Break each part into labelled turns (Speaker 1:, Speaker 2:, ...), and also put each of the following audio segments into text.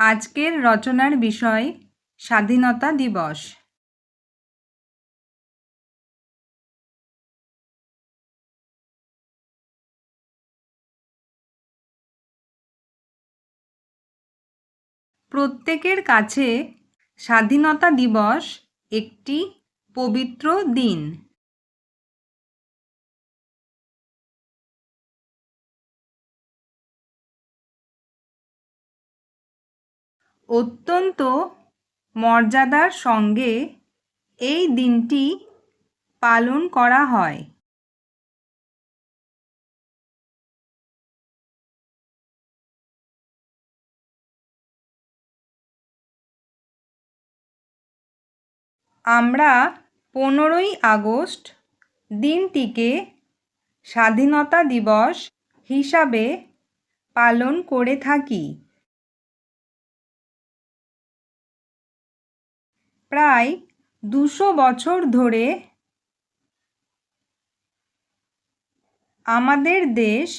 Speaker 1: আজকের রচনার বিষয় স্বাধীনতা দিবস। প্রত্যেকের কাছে স্বাধীনতা দিবস একটি পবিত্র দিন। অত্যন্ত মর্যাদার সঙ্গে এই দিনটি পালন করা হয়। আমরা পনেরোই আগস্ট দিনটিকে স্বাধীনতা দিবস হিসাবে পালন করে থাকি। প্রায় দুশো বছর ধরে আমাদের দেশ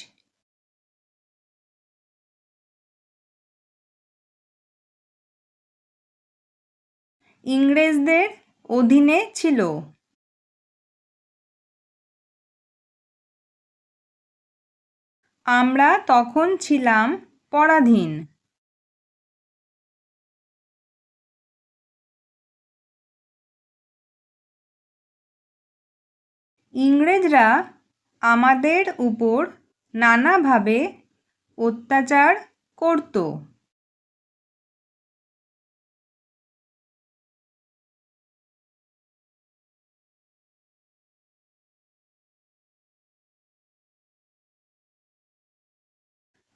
Speaker 1: ইংরেজদের অধীনে ছিল। আমরা তখন ছিলাম পরাধীন। ইংরেজরা আমাদের উপর নানাভাবে অত্যাচার করত।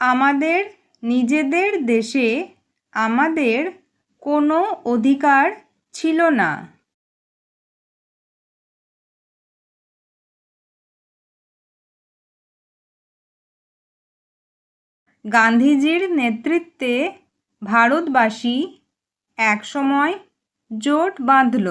Speaker 1: আমাদের নিজেদের দেশে আমাদের কোনো অধিকার ছিল না। গান্ধীজির নেতৃত্বে ভারতবাসী একসময় জোট বাঁধল।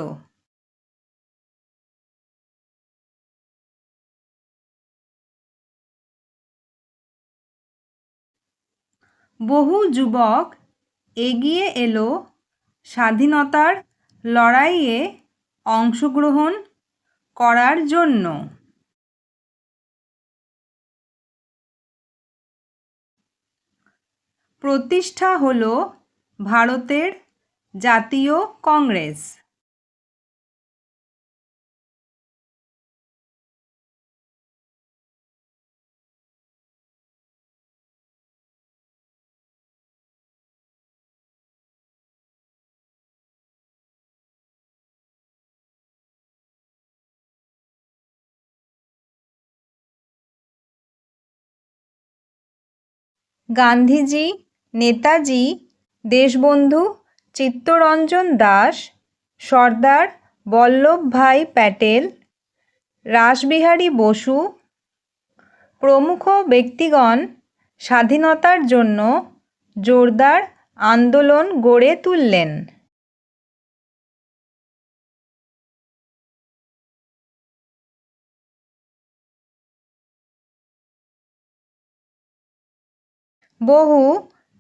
Speaker 1: বহু যুবক এগিয়ে এলো স্বাধীনতার লড়াইয়ে অংশগ্রহণ করার জন্য। প্রতিষ্ঠা হল ভারতের জাতীয় কংগ্রেস। গান্ধীজি নেতাজি, দেশবন্ধু চিত্তরঞ্জন দাস, সর্দার বল্লভভাই প্যাটেল, রাসবিহারী বসু, প্রমুখ ব্যক্তিগণ স্বাধীনতার জন্য জোরদার আন্দোলন গড়ে তুললেন। বহু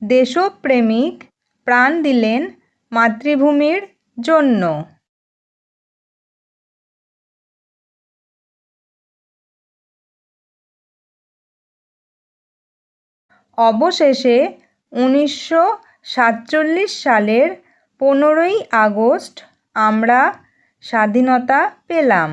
Speaker 1: দেশপ্রেমিক প্রাণ দিলেন মাতৃভূমির জন্য। অবশেষে উনিশশো সাতচল্লিশ সালের পনেরোই আগস্ট আমরা স্বাধীনতা পেলাম।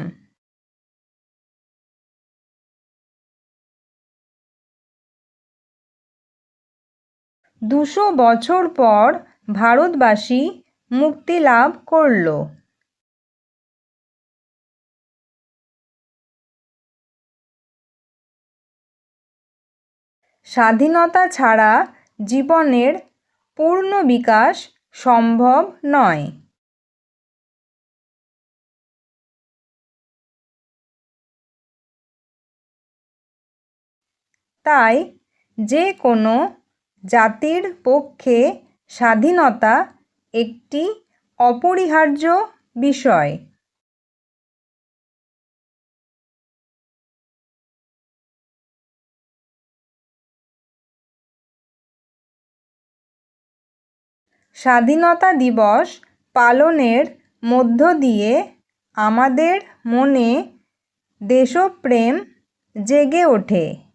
Speaker 1: দুশো বছর পর ভারতবাসী মুক্তি লাভ করল। স্বাধীনতা ছাড়া জীবনের পূর্ণ বিকাশ সম্ভব নয়। তাই যে কোনো জাতির পক্ষে স্বাধীনতা একটি অপরিহার্য বিষয়। স্বাধীনতা দিবস পালনের মধ্য দিয়ে আমাদের মনে দেশপ্রেম জেগে ওঠে।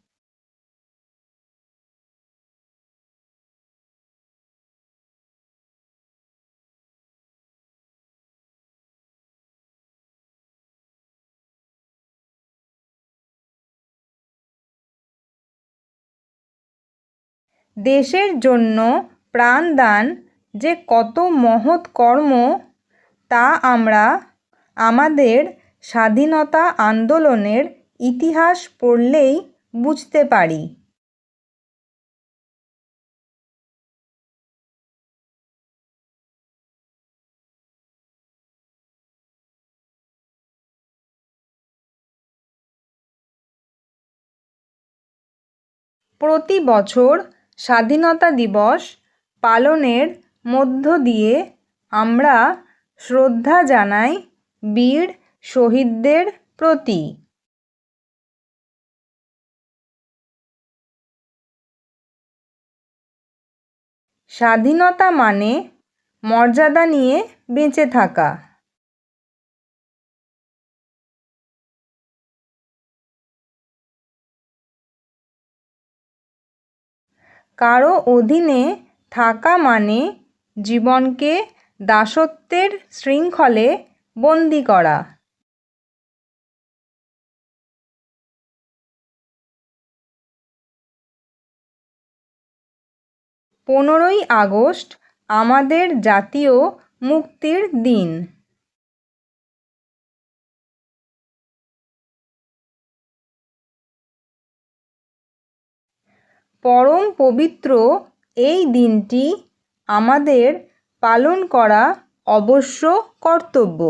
Speaker 1: দেশের জন্য প্রাণদান যে কত মহৎ কর্ম, তা আমরা আমাদের স্বাধীনতা আন্দোলনের ইতিহাস পড়লেই বুঝতে পারি। প্রতি বছর স্বাধীনতা দিবস পালনের মধ্য দিয়ে আমরা শ্রদ্ধা জানাই বীর শহীদদের প্রতি। স্বাধীনতা মানে মর্যাদা নিয়ে বেঁচে থাকা। কারও অধীনে থাকা মানে জীবনকে দাসত্বের শৃঙ্খলে বন্দি করা। পনেরোই আগস্ট আমাদের জাতীয় মুক্তির দিন। পরম পবিত্র এই দিনটি আমাদের পালন করা অবশ্য কর্তব্য।